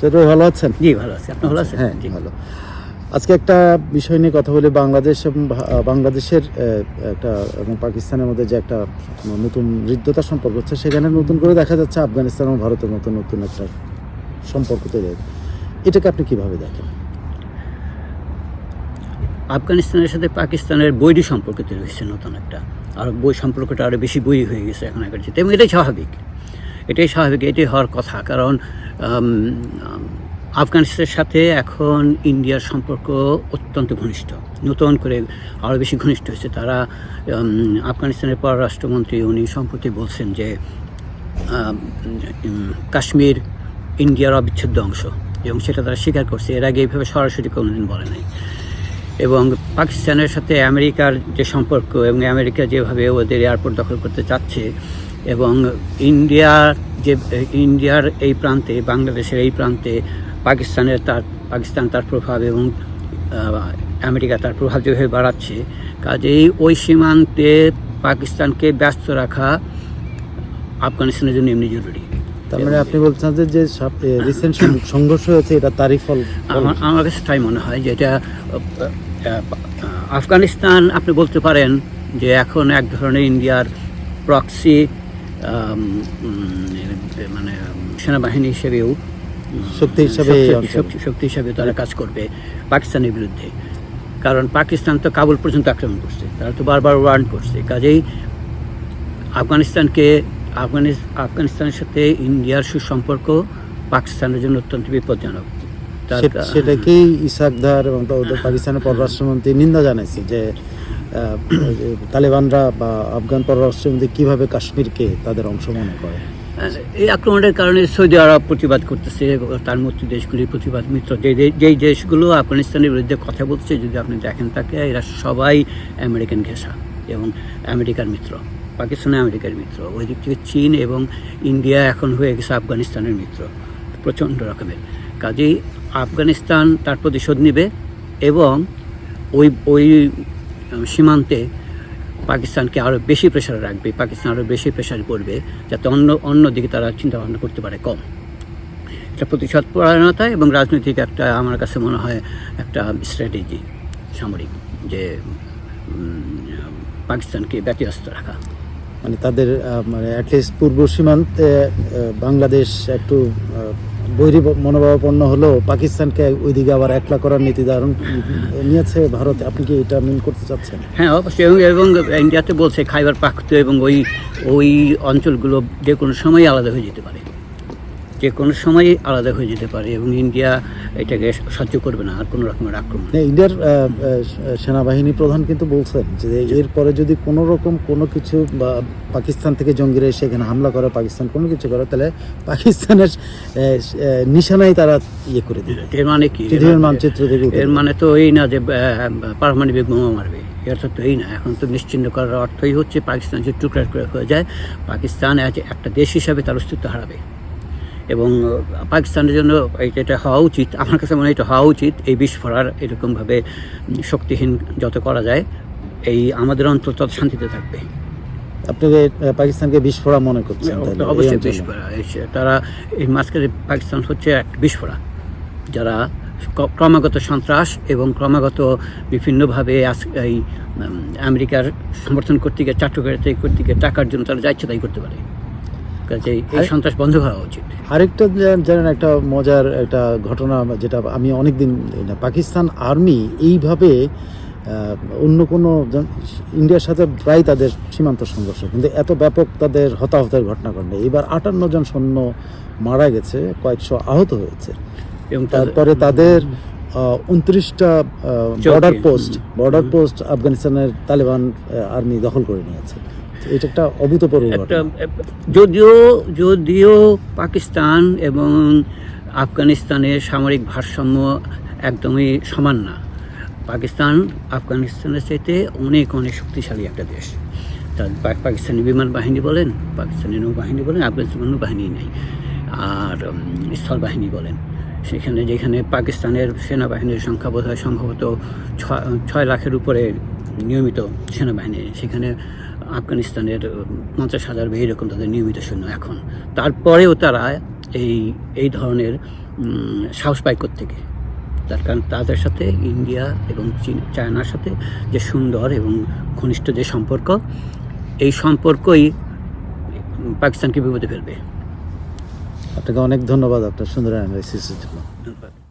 চৈত্র ভালো আছেন? জি ভালো আছি। আপনি ভালো আছেন? হ্যাঁ ভালো। আজকে একটা বিষয় নিয়ে কথা বলি বাংলাদেশ এবং বাংলাদেশের একটা এবং পাকিস্তানের মধ্যে যে একটা নতুন হৃদ্যতা সম্পর্ক হচ্ছে সেখানে নতুন করে দেখা যাচ্ছে আফগানিস্তান এবং ভারতের মতো নতুন একটা সম্পর্ক তৈরি এটাকে আপনি কীভাবে দেখেন? আফগানিস্তানের সাথে পাকিস্তানের বৈরী সম্পর্ক তৈরি হয়েছে নতুন একটা। আর বই সম্পর্কটা আরও বেশি বই হয়ে গেছে এখন আগের চেয়ে। এবং এটাই স্বাভাবিক। এটাই স্বাভাবিক, এটাই হওয়ার কথা। কারণ আফগানিস্তানের সাথে এখন ইন্ডিয়ার সম্পর্ক অত্যন্ত ঘনিষ্ঠ। নতুন করে আরও বেশি ঘনিষ্ঠ হয়েছে। তারা আফগানিস্তানের পররাষ্ট্রমন্ত্রী উনি সম্প্রতি বলছেন যে কাশ্মীর ইন্ডিয়ার অবিচ্ছেদ্য অংশ এবং সেটা তারা স্বীকার করছে। এর আগে এইভাবে সরাসরি কোনোদিন বলে নাই। এবং পাকিস্তানের সাথে আমেরিকার যে সম্পর্ক এবং আমেরিকা যেভাবে ওদের এয়ারপোর্ট দখল করতে চাচ্ছে এবং ইন্ডিয়ার যে ইন্ডিয়ার এই প্রান্তে বাংলাদেশের এই প্রান্তে পাকিস্তানের তার পাকিস্তান তার প্রভাব এবং আমেরিকা তার প্রভাব যেভাবে বাড়াচ্ছে কাজেই ওই সীমান্তে পাকিস্তানকে ব্যস্ত রাখা আফগানিস্তানের জন্য এমনি জরুরি। তার মানে আপনি বলছেন যে যে রিসেন্ট সংঘর্ষ হয়েছে এটা তারই ফল। আমার আমার কাছে তাই মনে হয় যে এটা আফগানিস্তান আপনি বলতে পারেন যে এখন এক ধরনের ইন্ডিয়ার প্রক্সি মানে সেনাবাহিনী হিসেবেও শক্তি হিসেবে শক্তি- হিসাবে তারা কাজ করবে পাকিস্তানের বিরুদ্ধে। কারণ পাকিস্তান তো কাবুল পর্যন্ত আক্রমণ করছে তারা তো বারবার ওয়ার্ন করছে। কাজেই আফগানিস্তানকে আফগানিস আফগানিস্তানের সাথে ইন্ডিয়ার সুসম্পর্ক পাকিস্তানের জন্য অত্যন্ত বিপজ্জনক। সেটাকেই ইসাকদার এবং পাকিস্তানের পররাষ্ট্রমন্ত্রী নিন্দা জানাইছে যে তালেবানরা বা আফগান পররাষ্ট্রমন্ত্রী কীভাবে কাশ্মীরকে তাদের অংশ মনে করে? এই আক্রমণের কারণে সৌদি আরব প্রতিবাদ করতেছে, তার মধ্যে দেশগুলির প্রতিবাদ, মিত্র, যে- যেই দেশগুলো আফগানিস্তানের বিরুদ্ধে কথা বলছে, যদি আপনি দেখেন তাকে, এরা সবাই আমেরিকান ঘেঁষা এবং আমেরিকার মিত্র পাকিস্তানে আমেরিকার মিত্র ওই দিক থেকে চীন এবং ইন্ডিয়া এখন হয়ে গেছে আফগানিস্তানের মিত্র, প্রচণ্ড রকমের। কাজেই আফগানিস্তান তার প্রতিশোধ নেবে এবং ওই ওই সীমান্তে পাকিস্তানকে আরও বেশি প্রেশারে রাখবে, পাকিস্তান আরও বেশি প্রেশার করবে, যাতে অন্য অন্য দিকে তারা চিন্তা ভাবনা করতে পারে কম। এটা প্রতিশোধ পরায়ণতা এবং রাজনৈতিক একটা, আমার কাছে মনে হয়, একটা স্ট্র্যাটেজি সামরিক, যে পাকিস্তানকে ব্যতিব্যস্ত রাখা। মানে তাদের মানে অ্যাটলিস্ট পূর্ব সীমান্তে বাংলাদেশ একটু বৈরী মনোভাবাপন্ন হলো পাকিস্তানকে ওইদিকে আবার একলা করার নীতি ধারণ নিয়েছে ভারত। আপনি কি এটা মিন করতে চাচ্ছেন? হ্যাঁ অবশ্যই। এবং ইন্ডিয়াতে বলছে খাইবার পাখতে এবং ওই ওই অঞ্চলগুলো যে কোনো সময় আলাদা হয়ে যেতে পারে। যে কোনো সময়ই আলাদা হয়ে যেতে পারে এবং ইন্ডিয়া এটাকে সহ্য করবে না আর কোনো রকমের আক্রমণ। ইন্ডিয়ার সেনাবাহিনী প্রধান কিন্তু বলছেন যে এরপরে যদি কোনো রকম কোনো কিছু বা পাকিস্তান থেকে জঙ্গিরা এসে এখানে হামলা করে পাকিস্তান কোনো কিছু করে তাহলে পাকিস্তানের নিশানায় তারা ইয়ে করে দেবে। এর মানে কি? পৃথিবীর মানচিত্র থেকে এর মানে তো এই না যে পারমাণবিক বোমা মারবে। এর তো এই না এখন তো নিশ্চিন্ন করার অর্থই হচ্ছে পাকিস্তান যে টুকরা টুকরা হয়ে যায় পাকিস্তান আজ একটা দেশ হিসাবে তার অস্তিত্ব হারাবে। এবং পাকিস্তানের জন্য এটা হওয়া উচিত। আমার কাছে মনে হয় এটা হওয়া উচিত। এই বিস্ফোরার এরকমভাবে শক্তিহীন যত করা যায় এই আমাদের অন্তর তত শান্তিতে থাকবে। আপনাকে আহ, পাকিস্তানকে বিস্ফোরা মনে করছেন অবশ্যই? বিস্ফোরা এই- তারা এই মাঝখানে পাকিস্তান হচ্ছে এক বিস্ফোরা যারা ক্রমাগত সন্ত্রাস এবং ক্রমাগত বিভিন্নভাবে আজ- এই আমেরিকার সমর্থন করতে গিয়ে চাট্টগ্রামে করতে গিয়ে টাকার জন্য তারা যা ইচ্ছা তাই করতে পারে। কাজে এই সন্ত্রাস বন্ধ করা উচিত। আরেকটা জানেন একটা মজার একটা ঘটনা যেটা আমি অনেকদিন পাকিস্তান আর্মি এইভাবে অন্য কোনো ইন্ডিয়ার সাথে প্রায় তাদের সীমান্ত সংঘর্ষ কিন্তু এত ব্যাপক তাদের হতাহতের ঘটনা ঘটে এবার আটান্ন জন সৈন্য মারা গেছে কয়েকশো আহত হয়েছে। এবং তারপরে তাদের উনত্রিশটা বর্ডার পোস্ট বর্ডার পোস্ট আফগানিস্তানের তালেবান আর্মি দখল করে নিয়েছে। এটা একটা অভূতপূর্ব একটা যদিও যদিও পাকিস্তান এবং আফগানিস্তানের সামরিক ভারসাম্য একদমই সমান না পাকিস্তান আফগানিস্তানের চাইতে অনেক অনেক শক্তিশালী একটা দেশ। তার পা- পাকিস্তানি বিমান বাহিনী বলেন পাকিস্তানি নৌবাহিনী বলেন আফগানিস্তান নৌবাহিনী নেই আর উম, স্থল বাহিনী বলেন। সেখানে যেখানে পাকিস্তানের সেনাবাহিনীর সংখ্যা বোধ হয় সম্ভবত ছয় ছয় লাখের উপরে নিয়মিত সেনাবাহিনী সেখানে আফগানিস্তানের পঞ্চাশ হাজার বা এরকম তাদের নিয়মিত সৈন্য এখন। তারপরেও তারা এই এই ধরনের সাহস পায় থেকে তার কারণ তাদের সাথে ইন্ডিয়া এবং চীন চায়নার সাথে যে সুন্দর এবং ঘনিষ্ঠ যে সম্পর্ক এই সম্পর্কই পাকিস্তানকে বিপদে ফেলবে। আপনাকে অনেক ধন্যবাদ আপনার সুন্দর অ্যানালাইসিসের জন্য। ধন্যবাদ।